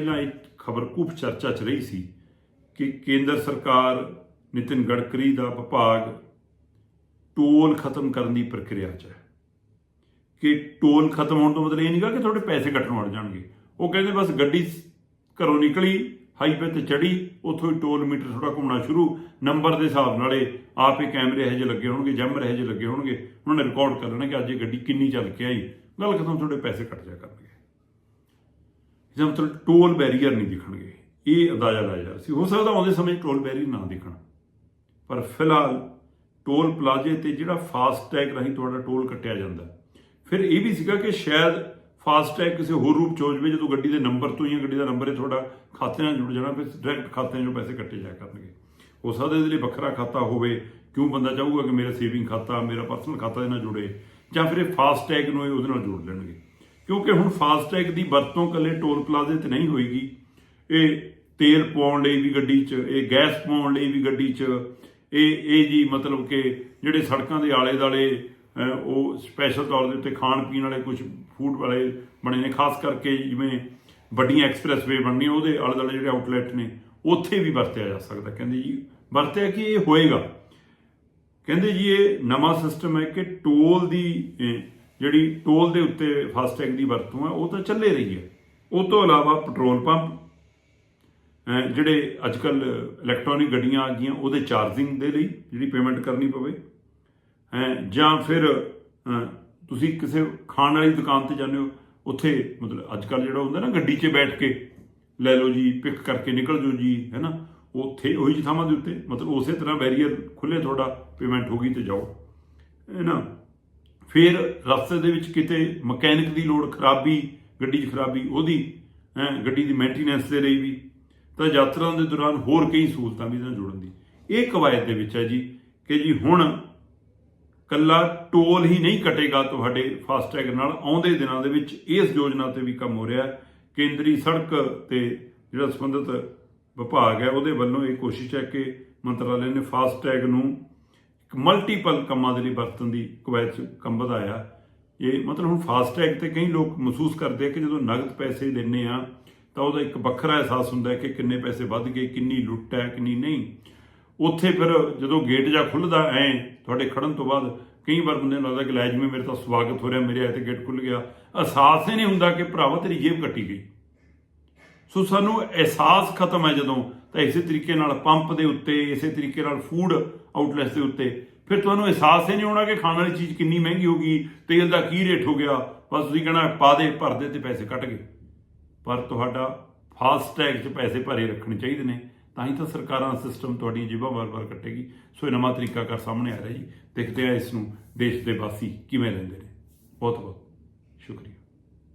ਪਹਿਲਾਂ ਇੱਕ ਖਬਰ ਕੂਪ ਚਰਚਾ 'ਚ ਰਹੀ ਸੀ ਕਿ ਕੇਂਦਰ ਸਰਕਾਰ ਨਿਤਿਨ ਗਡਕਰੀ ਦਾ ਵਿਭਾਗ ਟੋਲ ਖਤਮ ਕਰਨ ਦੀ ਪ੍ਰਕਿਰਿਆ 'ਚ ਹੈ। ਕਿ ਟੋਲ ਖਤਮ ਹੋਣ ਤੋਂ ਮਤਲਬ ਇਹ ਨਹੀਂਗਾ ਕਿ ਤੁਹਾਡੇ ਪੈਸੇ ਕੱਟਣ ਵੜ ਜਾਣਗੇ। ਉਹ ਕਹਿੰਦੇ ਬਸ ਗੱਡੀ ਘਰੋਂ ਨਿਕਲੀ, ਹਾਈਵੇ ਤੇ ਚੜੀ ਉੱਥੋਂ ਹੀ ਟੋਲ ਮੀਟਰ ਥੋੜਾ ਘੁੰਮਣਾ ਸ਼ੁਰੂ। ਨੰਬਰ ਦੇ ਹਿਸਾਬ ਨਾਲੇ ਆਪ ਹੀ ਕੈਮਰੇ ਇਹੋ ਜਿਹੇ ਲੱਗੇ ਹੋਣਗੇ ਜੰਮਰ ਇਹੋ ਜਿਹੇ ਲੱਗੇ ਹੋਣਗੇ। ਉਹਨਾਂ ਨੇ ਰਿਕਾਰਡ ਕਰ ਲੈਣਾ ਕਿ ਅੱਜ ਇਹ ਗੱਡੀ ਕਿੰਨੀ ਚੱਲ ਕੇ ਆਈ। ਗੱਲ ਖਤਮ, ਤੁਹਾਡੇ ਪੈਸੇ ਕੱਟ ਜਾ ਕਰਨਗੇ। ਇਹਦਾ ਮਤਲਬ ਟੋਲ ਬੈਰੀਅਰ ਨਹੀਂ ਦਿਖਣਗੇ। ਇਹ ਅੰਦਾਜ਼ਾ ਲਾਇਆ ਜਾ ਰਿਹਾ ਸੀ। ਹੋ ਸਕਦਾ ਆਉਂਦੇ ਸਮੇਂ 'ਚ ਟੋਲ ਬੈਰੀਅਰ ਨਾ ਦਿਖਣ। ਪਰ ਫਿਲਹਾਲ ਟੋਲ ਪਲਾਜ਼ੇ ਤੇ ਜਿਹੜਾ ਫਾਸਟ ਟੈਗ ਰਾਹੀਂ ਤੁਹਾਡਾ ਟੋਲ ਕੱਟਿਆ ਜਾਂਦਾ ਫਿਰ ਇਹ ਵੀ ਸੀਗਾ ਕਿ ਸ਼ਾਇਦ ਫਾਸਟ ਟੈਗ ਕਿਸੇ ਹੋਰ ਰੂਪ ਚ ਹੋ ਜਾਵੇ, ਜਦੋਂ ਗੱਡੀ ਦੇ ਨੰਬਰ ਤੋਂ ਹੀ ਜਾਂ ਗੱਡੀ ਦਾ ਨੰਬਰ ਹੀ ਤੁਹਾਡਾ ਖਾਤੇ ਨਾਲ ਜੁੜ ਜਾਣਾ, ਫਿਰ ਡਾਇਰੈਕਟ ਖਾਤਿਆਂ 'ਚੋਂ ਪੈਸੇ ਕੱਟੇ ਜਾਇਆ ਕਰਨਗੇ। ਹੋ ਸਕਦਾ ਇਹਦੇ ਲਈ ਵੱਖਰਾ ਖਾਤਾ ਹੋਵੇ। ਕਿਉਂ ਬੰਦਾ ਚਾਹੂਗਾ ਕਿ ਮੇਰਾ ਸੇਵਿੰਗ ਖਾਤਾ, ਮੇਰਾ ਪਰਸਨਲ ਖਾਤਾ ਇਹਦੇ ਨਾਲ ਜੁੜੇ ਜਾਂ ਫਿਰ ਇਹ ਫਾਸਟ ਟੈਗ ਨੂੰ ਇਹ ਉਹਦੇ ਨਾਲ ਜੋੜ ਲੈਣਗੇ। ਕਿਉਂਕਿ ਹੁਣ ਫਾਸਟੈਗ ਦੀ ਵਰਤੋਂ ਕੱਲੇ ਟੋਲ ਪਲਾਜ਼ੇ ਤੇ ਨਹੀਂ ਹੋਏਗੀ। ਇਹ ਤੇਲ ਪਾਉਣ ਲਈ ਵੀ ਗੱਡੀ 'ਚ, ਇਹ ਗੈਸ ਪਾਉਣ ਲਈ ਵੀ ਗੱਡੀ 'ਚ, ਇਹ ਇਹ ਜੀ ਮਤਲਬ ਕਿ ਜਿਹੜੇ ਸੜਕਾਂ ਦੇ ਆਲੇ ਦਾਲੇ ਉਹ ਸਪੈਸ਼ਲ ਤੌਰ ਦੇ ਉੱਤੇ ਖਾਣ ਪੀਣ ਵਾਲੇ ਕੁਝ ਫੂਡ ਵਾਲੇ ਬਣੇ ਨੇ, ਖਾਸ ਕਰਕੇ ਜਿਵੇਂ ਵੱਡੀਆਂ ਐਕਸਪ੍ਰੈਸ ਵੇ ਬਣਨੀਆਂ, ਉਹਦੇ ਆਲੇ ਦਾਲੇ ਜਿਹੜੇ ਆਊਟਲੈਟ ਨੇ, ਉੱਥੇ ਵੀ ਵਰਤਿਆ ਜਾ ਸਕਦਾ। ਕਹਿੰਦੇ ਜੀ, ਵਰਤਿਆ ਕਿ ਇਹ ਹੋਏਗਾ? ਕਹਿੰਦੇ ਜੀ ਇਹ ਨਵਾਂ ਸਿਸਟਮ ਹੈ ਕਿ ਟੋਲ ਦੀ ਜਿਹੜੀ ਟੋਲ ਦੇ ਉੱਤੇ ਫਾਸਟੈਗ ਦੀ ਵਰਤੋਂ ਹੈ ਉਹ ਤਾਂ ਚੱਲੇ ਰਹੀ ਹੈ। ਉਹ ਤੋਂ ਇਲਾਵਾ ਪੈਟਰੋਲ ਪੰਪ ਅਹ, ਜਿਹੜੇ ਅੱਜਕੱਲ ਇਲੈਕਟ੍ਰੋਨਿਕ ਗੱਡੀਆਂ ਆ ਗਈਆਂ ਉਹਦੇ ਚਾਰਜਿੰਗ ਦੇ ਲਈ ਜਿਹੜੀ ਪੇਮੈਂਟ ਕਰਨੀ ਪਵੇ। ਹੈ ਜਾਂ ਫਿਰ ਤੁਸੀਂ ਕਿਸੇ ਖਾਣ ਵਾਲੀ ਦੁਕਾਨ ਤੇ ਜਾਂਦੇ ਹੋ ਉੱਥੇ ਮਤਲਬ ਅੱਜ ਕੱਲ ਜਿਹੜਾ ਹੁੰਦਾ ਨਾ ਗੱਡੀ 'ਚ ਬੈਠ ਕੇ ਲੈ ਲਓ ਜੀ ਪਿਕ ਕਰਕੇ ਨਿਕਲ ਜਾਓ ਜੀ ਹੈ ਨਾ? ਉੱਥੇ ਉਹੀ ਜਿਹੀ ਥਾਵਾਂ ਦੇ ਉੱਤੇ ਮਤਲਬ ਉਸੇ ਤਰ੍ਹਾਂ ਬੈਰੀਅਰ ਖੁੱਲੇ ਤੁਹਾਡਾ ਪੇਮੈਂਟ ਹੋ ਗਈ ਤੇ ਜਾਓ ਹੈ ਨਾ? ਫਿਰ ਰਸਤੇ ਦੇ ਵਿੱਚ ਕਿਤੇ ਮਕੈਨਿਕ ਦੀ ਲੋੜ ਖਰਾਬੀ ਗੱਡੀ 'ਚ ਖਰਾਬੀ ਉਹਦੀ ਹੈਂ, ਗੱਡੀ ਦੀ ਮੇਨਟੇਨੈਂਸ ਦੇ ਲਈ ਵੀ ਤਾਂ ਯਾਤਰਾ ਦੇ ਦੌਰਾਨ ਹੋਰ ਕਈ ਸਹੂਲਤਾਂ ਵੀ ਇਹਨਾਂ ਜੁੜਨ ਦੀ। ਇਹ ਕਵਾਇਦ ਦੇ ਵਿੱਚ ਹੈ ਜੀ ਕਿ ਜੀ ਹੁਣ ਕੱਲਾ ਟੋਲ ਹੀ ਨਹੀਂ ਕਟੇਗਾ ਤੁਹਾਡੇ ਫਾਸਟੈਗ ਨਾਲ ਆਉਂਦੇ ਦਿਨਾਂ ਦੇ ਵਿੱਚ ਇਸ ਯੋਜਨਾ ਤੇ ਵੀ ਕੰਮ ਹੋ ਰਿਹਾ ਹੈ। ਕੇਂਦਰੀ ਸੜਕ ਤੇ ਜਿਹੜਾ ਸੰਬੰਧਿਤ ਵਿਭਾਗ ਹੈ ਉਹਦੇ ਵੱਲੋਂ ਇਹ ਕੋਸ਼ਿਸ਼ ਹੈ ਕਿ ਮੰਤਰਾਲੇ ਨੇ ਫਾਸਟੈਗ ਨੂੰ ਮਲਟੀਪਲ ਕੰਮਾਂ ਦੇ ਲਈ ਵਰਤਣ ਦੀ ਕਵਾਇਦ 'ਚ ਕੰਮ ਵਧਾਇਆ। ਇਹ ਮਤਲਬ ਹੁਣ ਫਾਸਟੈਗ ਤੇ ਕਈ ਲੋਕ ਮਹਿਸੂਸ ਕਰਦੇ ਆ ਕਿ ਜਦੋਂ ਨਗਦ ਪੈਸੇ ਦਿੰਨੇ ਆ, ਤਾਂ ਉਹਦਾ ਇੱਕ ਵੱਖਰਾ ਅਹਿਸਾਸ ਹੁੰਦਾ ਕਿ ਕਿੰਨੇ ਪੈਸੇ ਵੱਧ ਗਏ, ਕਿੰਨੀ ਲੁੱਟ ਹੈ, ਕਿੰਨੀ ਨਹੀਂ। ਉੱਥੇ ਫਿਰ ਜਦੋਂ ਗੇਟ ਜਾ ਖੁੱਲਦਾ, ਐ ਤੁਹਾਡੇ ਖੜਨ ਤੋਂ ਬਾਅਦ ਕਈ ਵਾਰ ਬੰਦੇ ਨੂੰ ਲੱਗਦਾ ਕਿ ਲੈ ਜਿਵੇਂ ਮੇਰੇ ਤਾਂ ਸਵਾਗਤ ਹੋ ਰਿਹਾ, ਮੇਰੇ ਆਏ ਤੇ ਗੇਟ ਖੁੱਲ ਗਿਆ। ਅਹਿਸਾਸ ਹੀ ਨਹੀਂ ਹੁੰਦਾ ਕਿ ਭਰਾਵਾ ਤੇਰੀ ਜੇਬ ਕੱਟੀ ਗਈ। ਸੋ ਸਾਨੂੰ ਅਹਿਸਾਸ ਖਤਮ ਹੈ ਜਦੋਂ ਤਾਂ ਇਸੇ ਤਰੀਕੇ ਨਾਲ ਪੰਪ ਦੇ ਉੱਤੇ, ਇਸੇ ਤਰੀਕੇ ਨਾਲ ਫੂਡ ਆਊਟਲੈਟਸ ਦੇ ਉੱਤੇ ਫਿਰ ਤੁਹਾਨੂੰ ਅਹਿਸਾਸ ਹੀ ਨਹੀਂ ਹੋਣਾ ਕਿ ਖਾਣ ਵਾਲੀ ਚੀਜ਼ ਕਿੰਨੀ ਮਹਿੰਗੀ ਹੋ ਗਈ, ਤੇਲ ਦਾ ਕੀ ਰੇਟ ਹੋ ਗਿਆ, ਬਸ ਤੁਸੀਂ ਕਹਿਣਾ ਪਾ ਦੇ, ਭਰ ਦੇ ਤੇ ਪੈਸੇ ਕੱਟ ਗਏ। ਪਰ ਤੁਹਾਡਾ ਫਾਸਟੈਗ 'ਚ ਪੈਸੇ ਭਰੇ ਰੱਖਣੇ ਚਾਹੀਦੇ ਨੇ, ਤਾਂ ਹੀ ਤਾਂ ਸਰਕਾਰਾਂ ਸਿਸਟਮ ਤੁਹਾਡੀਆਂ ਜੇਬਾਂ ਵਾਰ-ਵਾਰ ਕੱਟੇਗੀ। ਸੋ ਇਹ ਨਵਾਂ ਤਰੀਕਾ ਕਰ ਸਾਹਮਣੇ ਆ ਰਿਹਾ ਜੀ। ਦੇਖਦੇ ਆ ਇਸ ਨੂੰ ਦੇਸ਼ ਦੇ ਵਾਸੀ ਕਿਵੇਂ ਲੈਂਦੇ ਨੇ। ਬਹੁਤ ਬਹੁਤ ਸ਼ੁਕਰੀਆ।